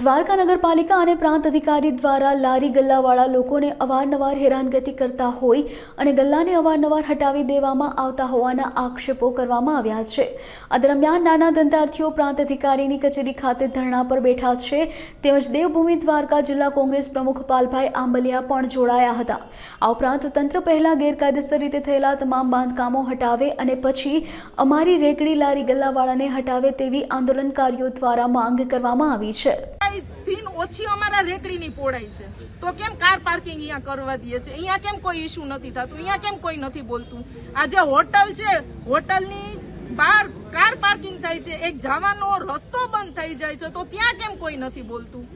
દ્વારકા નગરપાલિકા અને પ્રાંત અધિકારી દ્વારા લારી ગલ્લાવાળા લોકોને અવારનવાર હેરાનગતિ કરતા હોય અને ગલ્લાને અવારનવાર હટાવી દેવામાં આવતા હોવાના આક્ષેપો કરવામાં આવ્યા છે. આ દરમિયાન નાના ધંધાર્થીઓ પ્રાંત અધિકારીની કચેરી ખાતે ધરણા પર બેઠા છે. તેમજ દેવભૂમિ દ્વારકા જિલ્લા કોંગ્રેસ પ્રમુખ પાલભાઈ આંબલિયા પણ જોડાયા હતા. આ ઉપરાંત તંત્ર પહેલા ગેરકાયદેસર રીતે થયેલા તમામ બાંધકામો હટાવે અને પછી અમારી રેકડી લારી ગલ્લાવાળાને હટાવે તેવી આંદોલનકારીઓ દ્વારા માંગ કરવામાં આવી છે. થી ઓછી અમારા રેકડીની પોળાઈ છે. તો કેમ કાર પાર્કિંગ અહીંયા કરવા દઈએ છે? અહીંયા કેમ કોઈ ઇશ્યુ નથી થતું? અહીંયા કેમ કોઈ નથી બોલતું? આ જે હોટલ છે, હોટલની બહાર કાર પાર્કિંગ થાય છે, એક જવાનો રસ્તો બંધ થઈ જાય છે, તો ત્યાં કેમ કોઈ નથી બોલતું?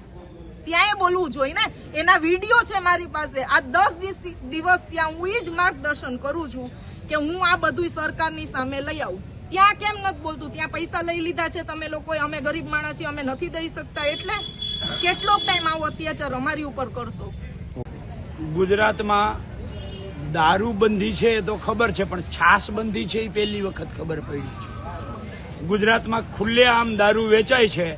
ત્યાંય બોલવું જોઈએ ને? એના વીડિયો છે મારી પાસે. આ દસ દિવસ ત્યાં હું એ જ માર્ગદર્શન કરું છું કે હું આ બધું સરકારની સામે લઈ આવું. ત્યાં કેમ નથી બોલતું? ત્યાં પૈસા લઈ લીધા છે તમે લોકો અમે ગરીબ માણસ છીએ, અમે નથી દઈ શકતા. એટલે કેટલો ટાઈમ આવો અત્યાચાર અમારી ઉપર કરશો? ગુજરાતમાં દારૂબંધી છે એ તો ખબર છે, પણ છાસબંધી છે એ પહેલી વખત ખબર પડી છે. ગુજરાતમાં ખુલ્લેઆમ દારૂ વેચાય છે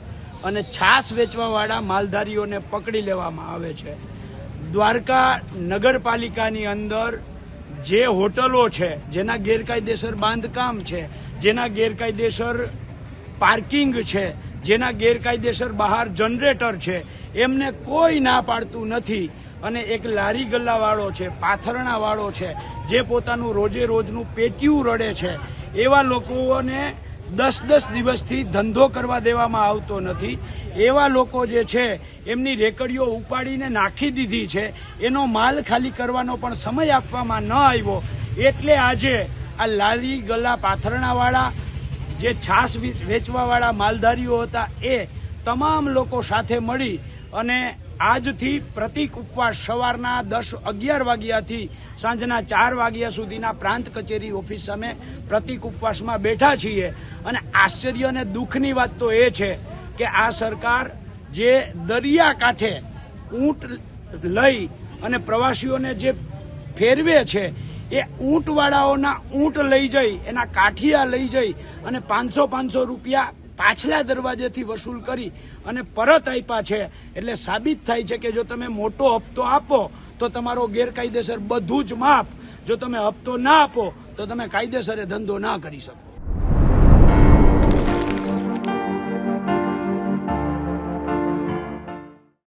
અને છાસ વેચવાવાળા માલધારીઓને પકડી લેવામાં આવે છે. દ્વારકા નગરપાલિકાની અંદર જે હોટલો છે, જેના ગેરકાયદેસર બાંધકામ છે, જેના ગેરકાયદેસર પાર્કિંગ છે જેના ગેરકાયદેસર બહાર જનરેટર છે, એમને કોઈ ના પાડતું નથી. અને એક લારી ગલ્લાવાળો છે, પાથરણાવાળો છે, જે પોતાનું રોજે રોજનું પેટીયું રડે છે. એવા લોકોને દસ દસ દિવસથી ધંધો કરવા દેવામાં આવતો નથી. એવા લોકો જે છે, એમની રેકડીઓ ઉપાડીને નાખી દીધી છે. એનો માલ ખાલી કરવાનો પણ સમય આપવામાં ન આવ્યો. એટલે આજે આ લારી ગલ્લા પાથરણાવાળા જે છાસ વેચવાવાળા માલધારીઓ હતા, એ તમામ લોકો સાથે મળી અને આજથી પ્રતિક ઉપવાસ સવારના દસ અગિયાર વાગ્યાથી સાંજના ચાર વાગ્યા સુધીના પ્રાંત કચેરી ઓફિસ સામે પ્રતિક ઉપવાસમાં બેઠા છીએ. અને આશ્ચર્ય અને દુઃખની વાત તો એ છે કે આ સરકાર જે દરિયા કાંઠે ઊંટ લઈ અને પ્રવાસીઓને જે ફેરવે છે એ ઊંટવાળાઓના ઊંટ લઈ જઈ, એના કાઠિયા લઈ જઈ અને પાંચસો પાંચસો રૂપિયા પાછલા દરવાજેથી વસૂલ કરી અને પરત આપ્યા છે. એટલે સાબિત થાય છે કે જો તમે મોટો હપ્તો આપો, તો તમારો ગેરકાયદેસર બધું જ માફ. જો તમે હપ્તો ના આપો, તો તમે કાયદેસરે ધંધો ના કરી શકો.